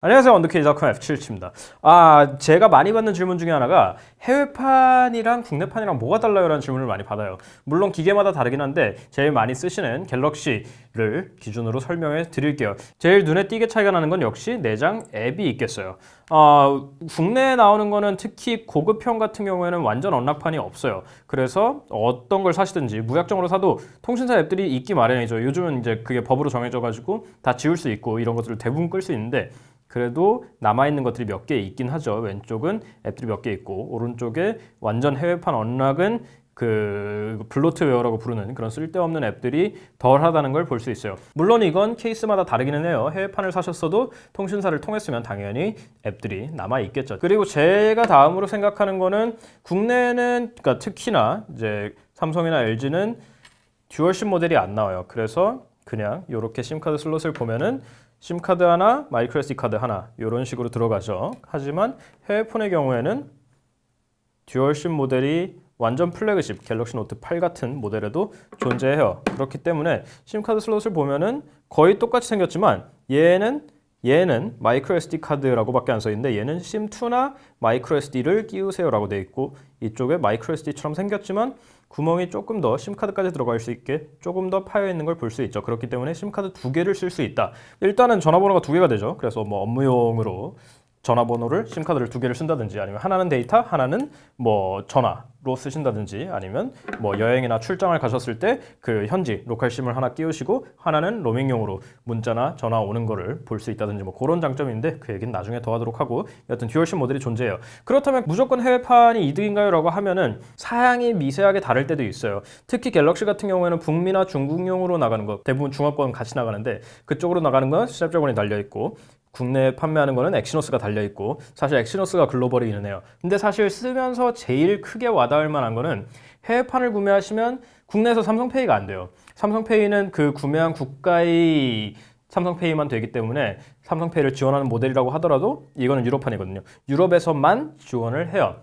안녕하세요. 원더케이자컴 F77입니다. 아, 제가 많이 받는 질문 중에 하나가 해외판이랑 국내판이랑 뭐가 달라요? 라는 질문을 많이 받아요. 물론 기계마다 다르긴 한데 제일 많이 쓰시는 갤럭시를 기준으로 설명해 드릴게요. 제일 눈에 띄게 차이가 나는 건 역시 내장 앱이 있겠어요. 아, 국내에 나오는 거는 특히 고급형 같은 경우에는 완전 언락판이 없어요. 그래서 어떤 걸 사시든지 무약정으로 사도 통신사 앱들이 있기 마련이죠. 요즘은 이제 그게 법으로 정해져 가지고 다 지울 수 있고 이런 것들을 대부분 끌 수 있는데 그래도 남아있는 것들이 몇 개 있긴 하죠. 왼쪽은 앱들이 몇 개 있고 오른쪽에 완전 해외판 언락은 그 블로트웨어라고 부르는 그런 쓸데없는 앱들이 덜하다는 걸 볼 수 있어요. 물론 이건 케이스마다 다르기는 해요. 해외판을 사셨어도 통신사를 통했으면 당연히 앱들이 남아 있겠죠. 그리고 제가 다음으로 생각하는 거는 국내는 그러니까 특히나 이제 삼성이나 LG는 듀얼 심 모델이 안 나와요. 그래서 그냥 이렇게 심카드 슬롯을 보면은 심카드 하나, 마이크로 SD 카드 하나 이런 식으로 들어가죠. 하지만 해외폰의 경우에는 듀얼심 모델이 완전 플래그십 갤럭시 노트 8 같은 모델에도 존재해요. 그렇기 때문에 심카드 슬롯을 보면은 거의 똑같이 생겼지만 얘는 얘는 마이크로 SD 카드라고밖에 안 써 있는데 얘는 심2나 마이크로 SD를 끼우세요라고 돼 있고 이쪽에 마이크로 SD처럼 생겼지만 구멍이 조금 더 심카드까지 들어갈 수 있게 조금 더 파여 있는 걸 볼 수 있죠. 그렇기 때문에 심카드 두 개를 쓸 수 있다. 일단은 전화번호가 두 개가 되죠. 그래서 뭐 업무용으로 전화번호를 심카드를 두 개를 쓴다든지 아니면 하나는 데이터, 하나는 뭐 전화로 쓰신다든지 아니면 뭐 여행이나 출장을 가셨을 때 그 현지 로컬 심을 하나 끼우시고 하나는 로밍용으로 문자나 전화 오는 거를 볼 수 있다든지 뭐 그런 장점인데 그 얘기는 나중에 더 하도록 하고 여튼 듀얼 심 모델이 존재해요. 그렇다면 무조건 해외판이 이득인가요?라고 하면은 사양이 미세하게 다를 때도 있어요. 특히 갤럭시 같은 경우에는 북미나 중국용으로 나가는 거 대부분 중화권 같이 나가는데 그쪽으로 나가는 건 스냅드래곤이 달려 있고 국내에 판매하는 거는 엑시노스가 달려 있고 사실 엑시노스가 글로벌이기는 해요. 근데 사실 쓰면서 제일 크게 와닿을 만한 거는 해외판을 구매하시면 국내에서 삼성페이가 안 돼요. 삼성페이는 그 구매한 국가의 삼성페이만 되기 때문에 삼성페이를 지원하는 모델이라고 하더라도 이거는 유럽판이거든요. 유럽에서만 지원을 해요.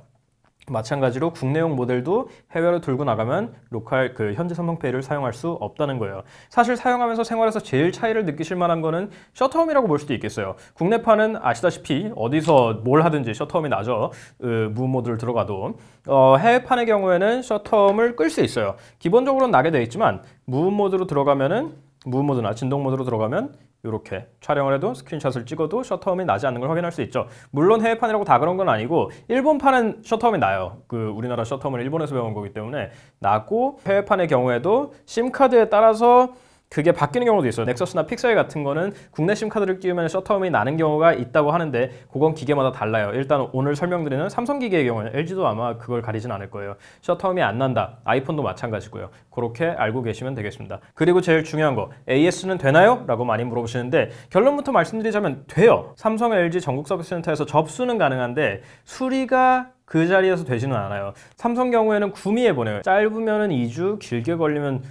마찬가지로 국내용 모델도 해외로 들고 나가면 로컬 그 현지 삼성페이를 사용할 수 없다는 거예요. 사실 사용하면서 생활에서 제일 차이를 느끼실 만한 거는 셔터홈이라고 볼 수도 있겠어요. 국내판은 아시다시피 어디서 뭘 하든지 셔터홈이 나죠. 그 무음 모드를 들어가도 어, 해외판의 경우에는 셔터홈을 끌 수 있어요. 기본적으로는 나게 되어 있지만 무음 모드로 들어가면은 무음 모드나 진동 모드로 들어가면 이렇게 촬영을 해도 스크린샷을 찍어도 셔터홈이 나지 않는 걸 확인할 수 있죠. 물론 해외판이라고 다 그런 건 아니고 일본판은 셔터홈이 나요. 그 우리나라 셔터홈을 일본에서 배운 거기 때문에 나고 해외판의 경우에도 심카드에 따라서 그게 바뀌는 경우도 있어요. 넥서스나 픽셀 같은 거는 국내 심카드를 끼우면 셔터홈이 나는 경우가 있다고 하는데 그건 기계마다 달라요. 일단 오늘 설명드리는 삼성 기계의 경우는 LG도 아마 그걸 가리진 않을 거예요. 셔터홈이 안 난다. 아이폰도 마찬가지고요. 그렇게 알고 계시면 되겠습니다. 그리고 제일 중요한 거 AS는 되나요? 라고 많이 물어보시는데 결론부터 말씀드리자면 돼요. 삼성, LG 전국 서비스 센터에서 접수는 가능한데 수리가 그 자리에서 되지는 않아요. 삼성 경우에는 구미에 보내요. 짧으면은 2주, 길게 걸리면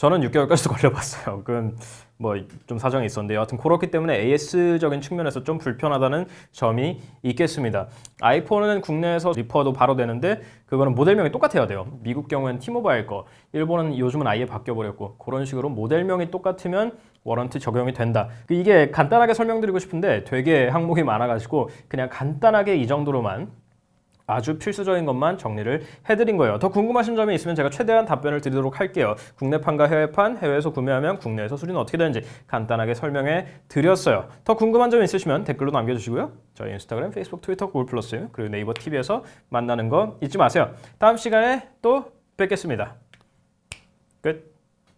저는 6개월까지도 걸려봤어요. 그건 뭐 좀 사정이 있었는데 여하튼 그렇기 때문에 AS적인 측면에서 좀 불편하다는 점이 있겠습니다. 아이폰은 국내에서 리퍼도 바로 되는데 그거는 모델명이 똑같아야 돼요. 미국 경우에는 티모바일 거, 일본은 요즘은 아예 바뀌어버렸고 그런 식으로 모델명이 똑같으면 워런티 적용이 된다. 그 이게 간단하게 설명드리고 싶은데 되게 항목이 많아가지고 그냥 간단하게 이 정도로만 아주 필수적인 것만 정리를 해드린 거예요. 더 궁금하신 점이 있으면 제가 최대한 답변을 드리도록 할게요. 국내판과 해외판, 해외에서 구매하면 국내에서 수리는 어떻게 되는지 간단하게 설명해 드렸어요. 더 궁금한 점 있으시면 댓글로 남겨주시고요. 저희 인스타그램, 페이스북, 트위터, 구글 플러스 그리고 네이버 TV에서 만나는 거 잊지 마세요. 다음 시간에 또 뵙겠습니다. 끝.